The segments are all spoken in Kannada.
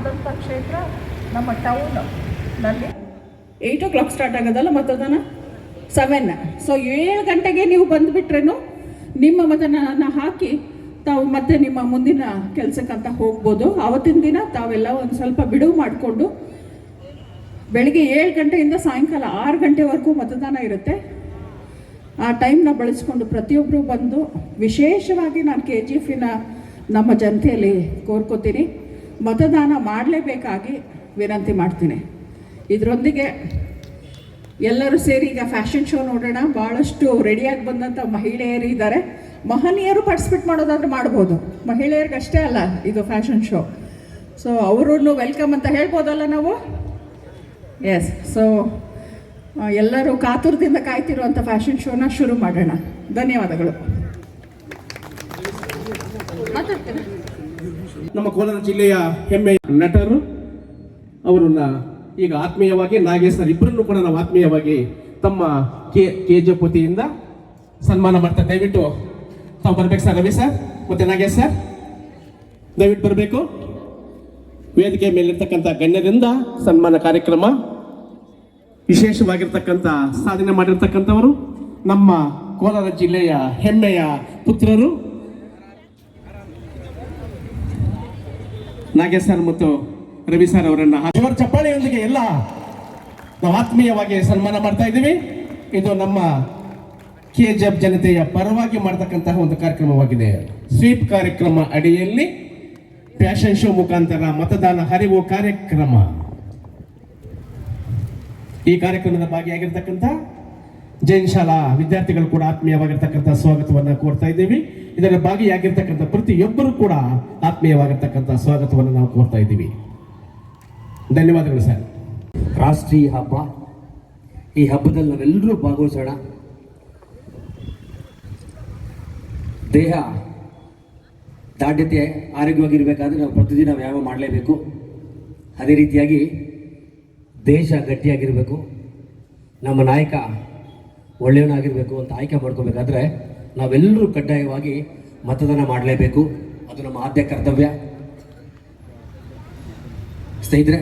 ಆದಂಥ ಕ್ಷೇತ್ರ ನಮ್ಮ ಟೌನಲ್ಲಿ ಏಯ್ಟ್ ಓ ಕ್ಲಾಕ್ ಸ್ಟಾರ್ಟ್ ಆಗೋದಲ್ಲ ಮತದಾನ? ಸೆವೆನ್ ಸೊ ಏಳು ಗಂಟೆಗೆ ನೀವು ಬಂದುಬಿಟ್ರೇನು ನಿಮ್ಮ ಮತದಾನ ಹಾಕಿ ತಾವು ಮತ್ತೆ ನಿಮ್ಮ ಮುಂದಿನ ಕೆಲಸಕ್ಕಂತ ಹೋಗ್ಬೋದು. ಆವತ್ತಿನ ದಿನ ತಾವೆಲ್ಲ ಒಂದು ಸ್ವಲ್ಪ ಬಿಡುವು ಮಾಡಿಕೊಂಡು ಬೆಳಿಗ್ಗೆ ಏಳು ಗಂಟೆಯಿಂದ ಸಾಯಂಕಾಲ ಆರು ಗಂಟೆವರೆಗೂ ಮತದಾನ ಇರುತ್ತೆ. ಆ ಟೈಮ್ನ ಬಳಸ್ಕೊಂಡು ಪ್ರತಿಯೊಬ್ಬರು ಬಂದು ವಿಶೇಷವಾಗಿ ನಾನು ಕೆ ಜಿ ಎಫಿನ ನಮ್ಮ ಜನತೆಯಲ್ಲಿ ಕೋರ್ಕೋತೀನಿ. ಮತದಾನ ಮಾಡಲೇಬೇಕಾಗಿ ವಿನಂತಿ ಮಾಡ್ತೀನಿ. ಇದರೊಂದಿಗೆ ಎಲ್ಲರೂ ಸೇರಿ ಈಗ ಫ್ಯಾಷನ್ ಶೋ ನೋಡೋಣ. ಭಾಳಷ್ಟು ರೆಡಿಯಾಗಿ ಬಂದಂಥ ಮಹಿಳೆಯರು ಇದ್ದಾರೆ. ಮಹನೀಯರು ಪಾರ್ಟಿಸಿಪೇಟ್ ಮಾಡೋದಾದ್ರೆ ಮಾಡ್ಬೋದು. ಮಹಿಳೆಯರಿಗಷ್ಟೇ ಅಲ್ಲ ಇದು ಫ್ಯಾಷನ್ ಶೋ. ಸೊ ಅವರನ್ನು ವೆಲ್ಕಮ್ ಅಂತ ಹೇಳ್ಬೋದಲ್ಲ ನಾವು? ಎಸ್ ಸೊ ಎಲ್ಲರೂ ಕಾತುರದಿಂದ ಕಾಯ್ತಿರುವಂಥ ಫ್ಯಾಷನ್ ಶೋನ ಶುರು ಮಾಡೋಣ. ಧನ್ಯವಾದಗಳು. ಮಾತಾಡ್ತೀರಾ ನಮ್ಮ ಕೋಲಾರ ಜಿಲ್ಲೆಯ ಹೆಮ್ಮೆಯ ನಟರು, ಅವರನ್ನ ಈಗ ಆತ್ಮೀಯವಾಗಿ ನಾಗೇಶ್ ಸರ್ ಇಬ್ಬರನ್ನು ಕೂಡ ನಾವು ಆತ್ಮೀಯವಾಗಿ ತಮ್ಮ ಕೆ ಕೆ ಜಿ ಪತಿಯಿಂದ ಸನ್ಮಾನ ಮಾಡ್ತಾರೆ. ದಯವಿಟ್ಟು ತಾವು ಬರ್ಬೇಕು ಸರ್ ರವಿ ಸರ್ ಮತ್ತೆ ನಾಗೇಶ್ ಸರ್. ದಯವಿಟ್ಟು ಬರಬೇಕು. ವೇದಿಕೆ ಮೇಲಿರ್ತಕ್ಕಂಥ ಗಣ್ಯರಿಂದ ಸನ್ಮಾನ ಕಾರ್ಯಕ್ರಮ ವಿಶೇಷವಾಗಿರ್ತಕ್ಕಂಥ ಸಾಧನೆ ಮಾಡಿರ್ತಕ್ಕಂಥವರು ನಮ್ಮ ಕೋಲಾರ ಜಿಲ್ಲೆಯ ಹೆಮ್ಮೆಯ ಪುತ್ರರು. ನಾಗೇಶ್ ಸರ್ ಮತ್ತು ರವಿ ಸರ್ ಅವರನ್ನ ಇವರ ಚಪ್ಪಾಳೆಯೊಂದಿಗೆ ಎಲ್ಲ ನಾವು ಆತ್ಮೀಯವಾಗಿ ಸನ್ಮಾನ ಮಾಡ್ತಾ ಇದ್ದೀವಿ. ಇದು ನಮ್ಮ ಕೆ ಜಿ ಎಫ್ ಜನತೆಯ ಪರವಾಗಿ ಮಾಡತಕ್ಕಂತಹ ಒಂದು ಕಾರ್ಯಕ್ರಮವಾಗಿದೆ. ಸ್ವೀಪ್ ಕಾರ್ಯಕ್ರಮ ಅಡಿಯಲ್ಲಿ ಫ್ಯಾಷನ್ ಶೋ ಮುಖಾಂತರ ಮತದಾನ ಹರಿವು ಕಾರ್ಯಕ್ರಮ. ಈ ಕಾರ್ಯಕ್ರಮದ ಭಾಗಿಯಾಗಿರ್ತಕ್ಕಂಥ ಜೈನ್ ಶಾಲಾ ವಿದ್ಯಾರ್ಥಿಗಳು ಕೂಡ ಆತ್ಮೀಯವಾಗಿರ್ತಕ್ಕಂಥ ಸ್ವಾಗತವನ್ನು ಕೋರ್ತಾ ಇದ್ದೀವಿ. ಇದರ ಭಾಗಿಯಾಗಿರ್ತಕ್ಕಂಥ ಪ್ರತಿಯೊಬ್ಬರು ಕೂಡ ಆತ್ಮೀಯವಾಗಿರ್ತಕ್ಕಂಥ ಸ್ವಾಗತವನ್ನು ನಾವು ಕೋರ್ತಾ ಇದ್ದೀವಿ. ಧನ್ಯವಾದಗಳು ಸರ್. ರಾಷ್ಟ್ರೀಯ ಹಬ್ಬ. ಈ ಹಬ್ಬದಲ್ಲಿ ನಾವೆಲ್ಲರೂ ಭಾಗವಹಿಸೋಣ. ದೇಹ ದಾಢ್ಯತೆ ಆರೋಗ್ಯವಾಗಿರಬೇಕಾದ್ರೆ ನಾವು ಪ್ರತಿದಿನ ವ್ಯಾಯಾಮ ಮಾಡಲೇಬೇಕು. ಅದೇ ರೀತಿಯಾಗಿ ದೇಶ ಗಟ್ಟಿಯಾಗಿರಬೇಕು. ನಮ್ಮ ನಾಯಕ ಒಳ್ಳೆಯವನಾಗಿರಬೇಕು ಅಂತ ಆಯ್ಕೆ ಮಾಡ್ಕೋಬೇಕಾದ್ರೆ ನಾವೆಲ್ಲರೂ ಕಡ್ಡಾಯವಾಗಿ ಮತದಾನ ಮಾಡಲೇಬೇಕು. ಅದು ನಮ್ಮ ಆದ್ಯ ಕರ್ತವ್ಯ. ಸ್ನೇಹಿತರೆ,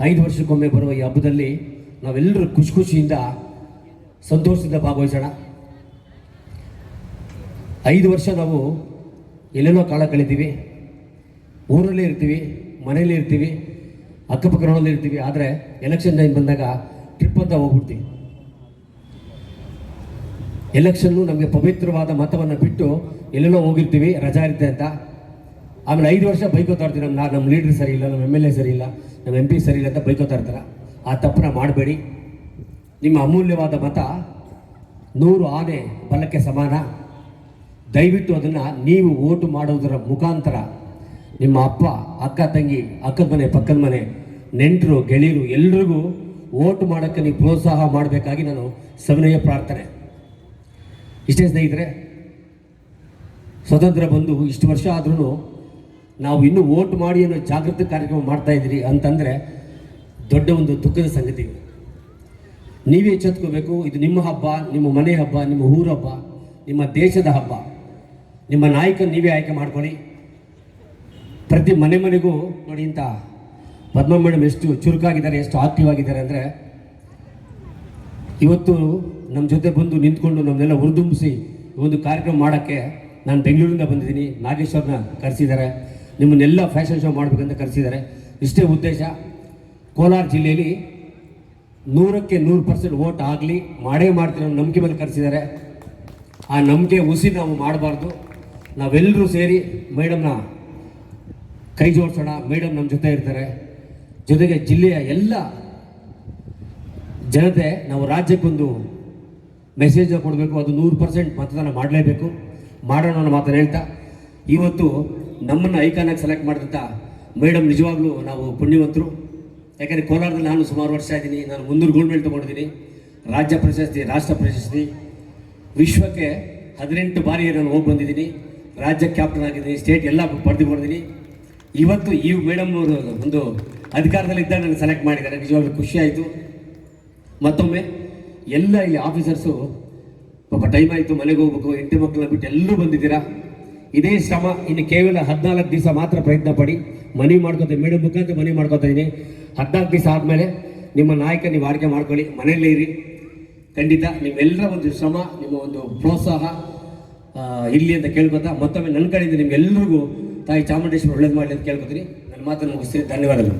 ಐದು ವರ್ಷಕ್ಕೊಮ್ಮೆ ಬರುವ ಈ ಹಬ್ಬದಲ್ಲಿ ನಾವೆಲ್ಲರೂ ಖುಷಿ ಖುಷಿಯಿಂದ ಸಂತೋಷದಿಂದ ಭಾಗವಹಿಸೋಣ. ಐದು ವರ್ಷ ನಾವು ಎಲ್ಲೆಲ್ಲೋ ಕಾಲ ಕಳಿತೀವಿ ಊರಲ್ಲೇ ಇರ್ತೀವಿ, ಮನೆಯಲ್ಲೇ ಇರ್ತೀವಿ ಅಕ್ಕಪಕ್ಕ ಇರ್ತೀವಿ. ಆದರೆ ಎಲೆಕ್ಷನ್ ಟೈಮ್ ಬಂದಾಗ ಟ್ರಿಪ್ ಅಂತ ಹೋಗ್ಬಿಡ್ತೀವಿ. ಎಲೆಕ್ಷನ್ನು ನಮಗೆ ಪವಿತ್ರವಾದ ಮತವನ್ನು ಬಿಟ್ಟು ಎಲ್ಲೆಲ್ಲೋ ಹೋಗಿರ್ತೀವಿ, ರಜಾ ಇರುತ್ತೆ ಅಂತ. ಆಮೇಲೆ ಐದು ವರ್ಷ ಬೈಕೋತಾ ಇರ್ತೀವಿ ನಮ್ಮ ನಮ್ಮ ಲೀಡ್ರ್ ಸರಿ ಇಲ್ಲ ನಮ್ಮ ಎಂ ಎಲ್ ಎ ಸರಿ ಇಲ್ಲ ನಮ್ಮ ಎಂ ಪಿ ಸರಿ ಇಲ್ಲ ಅಂತ ಬೈಕೋತಾ ಇರ್ತಾರೆ. ಆ ತಪ್ಪನ್ನ ಮಾಡಬೇಡಿ. ನಿಮ್ಮ ಅಮೂಲ್ಯವಾದ ಮತ ನೂರು ಆನೆ ಬಲಕ್ಕೆ ಸಮಾನ. ದಯವಿಟ್ಟು ಅದನ್ನು ನೀವು ಓಟು ಮಾಡೋದರ ಮುಖಾಂತರ ನಿಮ್ಮ ಅಪ್ಪ, ಅಕ್ಕ, ತಂಗಿ, ಅಕ್ಕದ ಮನೆ, ಪಕ್ಕದ ಮನೆ, ನೆಂಟರು, ಗೆಳೆಯರು ಎಲ್ರಿಗೂ ಓಟು ಮಾಡೋಕ್ಕೆ ನೀವು ಪ್ರೋತ್ಸಾಹ ಮಾಡಬೇಕಾಗಿ ನಾನು ಸವಿನಯ ಪ್ರಾರ್ಥನೆ. ಇಷ್ಟೇ ಸ್ನೇಹಿತರೆ, ಸ್ವತಂತ್ರ ಬಂದು ಇಷ್ಟು ವರ್ಷ ಆದ್ರೂ ನಾವು ಇನ್ನೂ ವೋಟ್ ಮಾಡಿ ಅನ್ನೋ ಜಾಗೃತಿ ಕಾರ್ಯಕ್ರಮ ಮಾಡ್ತಾ ಇದ್ದೀರಿ ಅಂತಂದರೆ ದೊಡ್ಡ ಒಂದು ದುಃಖದ ಸಂಗತಿ ನೀವೇ ಎಚ್ಚೆತ್ಕೋಬೇಕು, ಇದು ನಿಮ್ಮ ಹಬ್ಬ, ನಿಮ್ಮ ಮನೆ ಹಬ್ಬ, ನಿಮ್ಮ ಊರ ಹಬ್ಬ, ನಿಮ್ಮ ದೇಶದ ಹಬ್ಬ. ನಿಮ್ಮ ನಾಯಕ ನೀವೇ ಆಯ್ಕೆ ಮಾಡ್ಕೊಳ್ಳಿ. ಪ್ರತಿ ಮನೆ ಮನೆಗೂ ನೋಡಿ ಇಂಥ ಪದ್ಮ ಮೇಡಮ್ ಎಷ್ಟು ಚುರುಕಾಗಿದ್ದಾರೆ, ಎಷ್ಟು ಆಕ್ಟಿವ್ ಆಗಿದ್ದಾರೆ ಅಂದರೆ ಇವತ್ತು ನಮ್ಮ ಜೊತೆ ಬಂದು ನಿಂತ್ಕೊಂಡು ನಮ್ಮನ್ನೆಲ್ಲ ಹುರಿದುಂಬಿಸಿ ಒಂದು ಕಾರ್ಯಕ್ರಮ ಮಾಡೋಕ್ಕೆ ನಾನು ಬೆಂಗಳೂರಿಂದ ಬಂದಿದ್ದೀನಿ. ನಾಗೇಶ್ವರನ ಕರೆಸಿದ್ದಾರೆ ನಿಮ್ಮನ್ನೆಲ್ಲ ಫ್ಯಾಷನ್ ಶೋ ಮಾಡಬೇಕಂತ ಕರೆಸಿದ್ದಾರೆ ಇಷ್ಟೇ ಉದ್ದೇಶ, ಕೋಲಾರ ಜಿಲ್ಲೆಯಲ್ಲಿ ನೂರಕ್ಕೆ ನೂರು ಪರ್ಸೆಂಟ್ ಓಟ್ ಆಗಲಿ, ಮಾಡೇ ಮಾಡ್ತೀನಿ ಅನ್ನೋ ನಂಬಿಕೆ ಮೇಲೆ ಕರೆಸಿದ್ದಾರೆ ಆ ನಂಬಿಕೆ ಉಸಿ ನಾವು ಮಾಡಬಾರ್ದು. ನಾವೆಲ್ಲರೂ ಸೇರಿ ಮೇಡಮ್ನ ಕೈ ಜೋಡಿಸೋಣ. ಮೇಡಮ್ ನಮ್ಮ ಜೊತೆ ಇರ್ತಾರೆ. ಜೊತೆಗೆ ಜಿಲ್ಲೆಯ ಎಲ್ಲ ಜನತೆ ನಾವು ರಾಜ್ಯಕ್ಕೊಂದು ಮೆಸೇಜ್ ಕೊಡಬೇಕು, ಅದು ನೂರು ಪರ್ಸೆಂಟ್ ಮತದಾನ ಮಾಡಲೇಬೇಕು. ಮಾಡೋಣ ಅನ್ನೋ ಮಾತನ್ನು ಹೇಳ್ತಾ, ಇವತ್ತು ನಮ್ಮನ್ನು ಐಕಾನಾಗಿ ಸೆಲೆಕ್ಟ್ ಮಾಡಿದಂಥ ಮೇಡಮ್ ನಿಜವಾಗ್ಲೂ ನಾವು ಪುಣ್ಯವಂತರು. ಯಾಕೆಂದರೆ ಕೋಲಾರದಲ್ಲಿ ನಾನು ಸುಮಾರು ವರ್ಷ ಇದ್ದೀನಿ, ನಾನು ಮುನ್ನೂರು ಗೋಲ್ಡ್ ಮೆಡಲ್ ತೊಗೊಂಡಿದ್ದೀನಿ, ರಾಜ್ಯ ಪ್ರಶಸ್ತಿ, ರಾಷ್ಟ್ರ ಪ್ರಶಸ್ತಿ. ವಿಶ್ವಕ್ಕೆ ಹದಿನೆಂಟು ಬಾರಿ ನಾನು ಹೋಗಿ ಬಂದಿದ್ದೀನಿ, ರಾಜ್ಯ ಕ್ಯಾಪ್ಟನ್ ಆಗಿದ್ದೀನಿ ಸ್ಟೇಟ್ ಎಲ್ಲ ಪಡೆದು ಬಂದಿದ್ದೀನಿ ಇವತ್ತು ಈ ಮೇಡಮ್ ಅವರು ಒಂದು ಅಧಿಕಾರದಲ್ಲಿದ್ದಾಗ ನನಗೆ ಸೆಲೆಕ್ಟ್ ಮಾಡಿದ್ದಾರೆ, ನಿಜವಾಗ್ಲೂ ಖುಷಿಯಾಯಿತು ಮತ್ತೊಮ್ಮೆ ಎಲ್ಲ ಇಲ್ಲಿ ಆಫೀಸರ್ಸು ಪಾಪ ಟೈಮ್ ಆಯಿತು, ಮನೆಗೆ ಹೋಗ್ಬೇಕು, ಹೆಂಡತಿ ಮಕ್ಕಳನ್ನ ಬಿಟ್ಟು ಎಲ್ಲರೂ ಬಂದಿದ್ದೀರಾ? ಇದೇ ಶ್ರಮ, ಇನ್ನು ಕೇವಲ ಹದಿನಾಲ್ಕು ದಿವಸ ಮಾತ್ರ ಪ್ರಯತ್ನ ಪಡಿ. ಮನವಿ ಮಾಡ್ಕೋತೀನಿ. ಮೇಡಮ್ ಮುಖಾಂತರ ಮನವಿ ಮಾಡ್ಕೋತಾ ಇದ್ದೀನಿ. ಹದಿನಾಲ್ಕು ದಿವಸ ಆದಮೇಲೆ ನಿಮ್ಮ ನಾಯಕ ನೀವು ಆಯ್ಕೆ ಮಾಡ್ಕೊಳ್ಳಿ. ಮನೆಯಲ್ಲೇ ಇರಿ. ಖಂಡಿತ ನಿಮ್ಮೆಲ್ಲರ ಒಂದು ಶ್ರಮ, ನಿಮ್ಮ ಒಂದು ಪ್ರೋತ್ಸಾಹ ಇಲ್ಲಿ ಅಂತ ಕೇಳ್ಕೊತಾ, ಮತ್ತೊಮ್ಮೆ ನನ್ನ ಕಡೆಯಿಂದ ನಿಮ್ಗೆಲ್ಲರಿಗೂ ತಾಯಿ ಚಾಮುಂಡೇಶ್ವರಿ ಒಳ್ಳೇದು ಮಾಡಲಿ ಅಂತ ಕೇಳ್ಕೊತೀನಿ. ನನ್ನ ಮಾತನ್ನು ಮುಗಿಸ್ತೀನಿ. ಧನ್ಯವಾದಗಳು.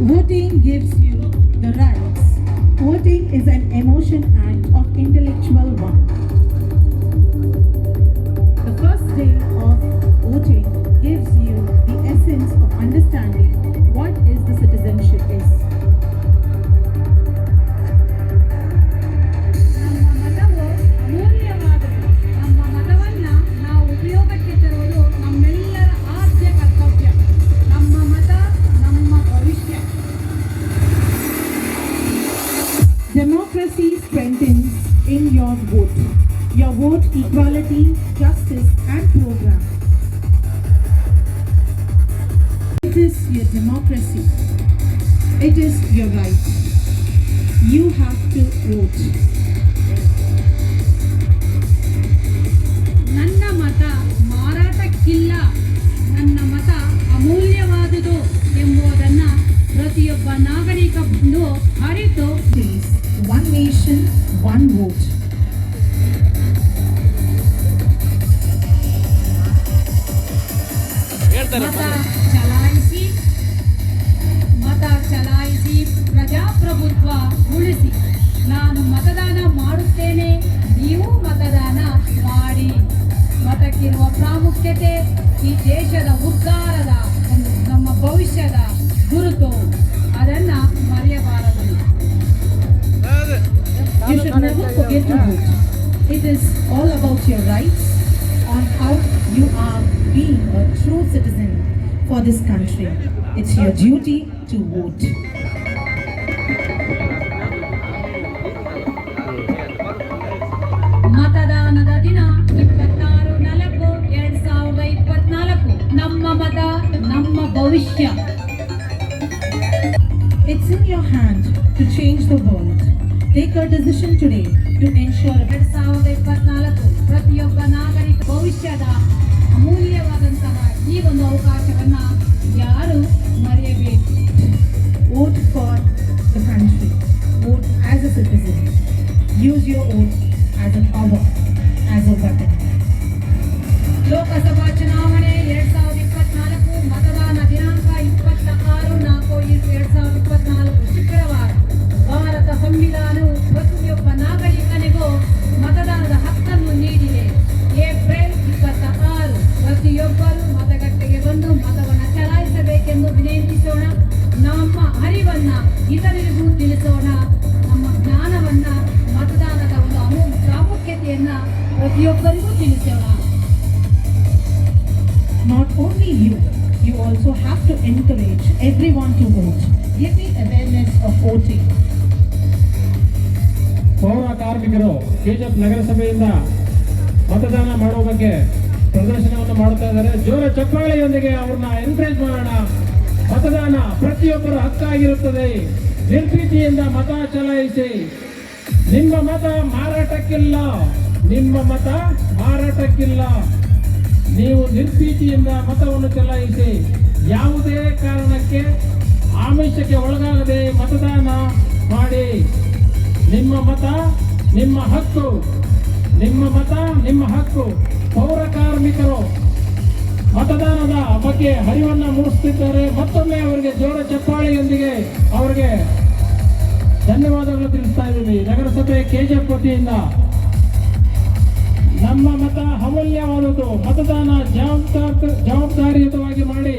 Voting gives you the rights. Voting is an emotion act of intellectual one. The first day of voting gives you the essence of understanding what is the citizenship is. Democracy strengthens in your vote. Your vote equality, justice and program. It is your democracy. It is your right. You have to vote. ನನ್ನ ಮತ ಮಾರಾಟಕ್ಕಿಲ್ಲ ನನ್ನ ಮತ ಅಮೂಲ್ಯವಾದುದು ಎಂಬುದನ್ನು ಪ್ರತಿಯೊಬ್ಬ ನಾಗರಿಕ ಬಂದು ಅರಿತು Please, one nation, one vote. ಮತ ಚಲಾಯಿಸಿ ಮತ ಚಲಾಯಿಸಿ ಪ್ರಜಾಪ್ರಭುತ್ವ ಉಳಿಸಿ. ನಾನು ಮತದಾನ ಮಾಡುತ್ತೇನೆ ನೀವು ಮತದಾನ ಮಾಡಿ. ಮತಕ್ಕಿರುವ ಪ್ರಾಮುಖ್ಯತೆ ಈ ದೇಶದ ಉದ್ಧಾರದ ಒಂದು ನಮ್ಮ ಭವಿಷ್ಯದ ಗುರುತು. ಅದನ್ನು ಮರೆಯಬಾರದು. You should never forget to vote. It is all about your rights on how you are being a true citizen for this country. It's your duty to vote. ಮತದಾನದ ದಿನ ಇಪ್ಪತ್ತಾರು ನಾಲ್ಕು ಎರಡ್ ಸಾವಿರದ ಇಪ್ಪತ್ನಾಲ್ಕು ನಮ್ಮ ಮತ ನಮ್ಮ ಭವಿಷ್ಯ It's in your hand to change the world. Take a decision today to ensure ಎರಡ್ ಸಾವಿರದ ಇಪ್ಪತ್ನಾಲ್ಕು ಪ್ರತಿಯೊಬ್ಬ ನಾಗರಿಕ ಭವಿಷ್ಯದ ಅಮೂಲ್ಯವಾದಂತಹ ಈ ಒಂದು ಅವಕಾಶವನ್ನ ಯಾರು ಮರೆಯಬೇಕು vote for the country. Vote as a citizen. Use your vote as a power, ತಿಳಿಸೋಣ Not only you, you also have to encourage everyone to vote. Give me awareness of voting. ಪೌರ ಕಾರ್ಮಿಕರು ಕೆಜಿಎಫ್ ನಗರಸಭೆಯಿಂದ ಮತದಾನ ಮಾಡುವ ಬಗ್ಗೆ ಪ್ರದರ್ಶನವನ್ನು ಮಾಡುತ್ತಾ ಇದ್ದಾರೆ. ಜೋರ ಚಪ್ಪಾಳೆಯೊಂದಿಗೆ ಅವ್ರನ್ನ ಎನ್ಕರೇಜ್ ಮಾಡೋಣ. ಮತದಾನ ಪ್ರತಿಯೊಬ್ಬರ ಹಕ್ಕಾಗಿರುತ್ತದೆ. ನಿರ್ಭೀತಿಯಿಂದ ಮತ ಚಲಾಯಿಸಿ. ನಿಮ್ಮ ಮತ ಮಾರಾಟಕ್ಕಿಲ್ಲ. ನಿಮ್ಮ ಮತ ಮಾರಾಟಕ್ಕಿಲ್ಲ. ನೀವು ನಿರ್ಭೀತಿಯಿಂದ ಮತವನ್ನು ಚಲಾಯಿಸಿ ಯಾವುದೇ ಕಾರಣಕ್ಕೆ ಆಮಿಷಕ್ಕೆ ಒಳಗಾಗದೆ ಮತದಾನ ಮಾಡಿ. ನಿಮ್ಮ ಮತ ನಿಮ್ಮ ಹಕ್ಕು. ನಿಮ್ಮ ಮತ ನಿಮ್ಮ ಹಕ್ಕು. ಪೌರ ಕಾರ್ಮಿಕರು ಮತದಾನದ ಬಗ್ಗೆ ಹರಿವನ್ನ ಮೂಡಿಸುತ್ತಿದ್ದಾರೆ. ಮತ್ತೊಮ್ಮೆ ಅವರಿಗೆ ಜೋರ ಚಪ್ಪಾಳೆಯೊಂದಿಗೆ ಅವರಿಗೆ ಧನ್ಯವಾದಗಳು ತಿಳಿಸ್ತಾ ಇದ್ದೀವಿ. ನಗರಸಭೆ ಕೆಜಿಎಫ್ ವತಿಯಿಂದ ನಮ್ಮ ಮತ ಅಮೂಲ್ಯವಾದದ್ದು. ಮತದಾನ ಜವಾಬ್ದಾರಿಯುತವಾಗಿ ಮಾಡಿ.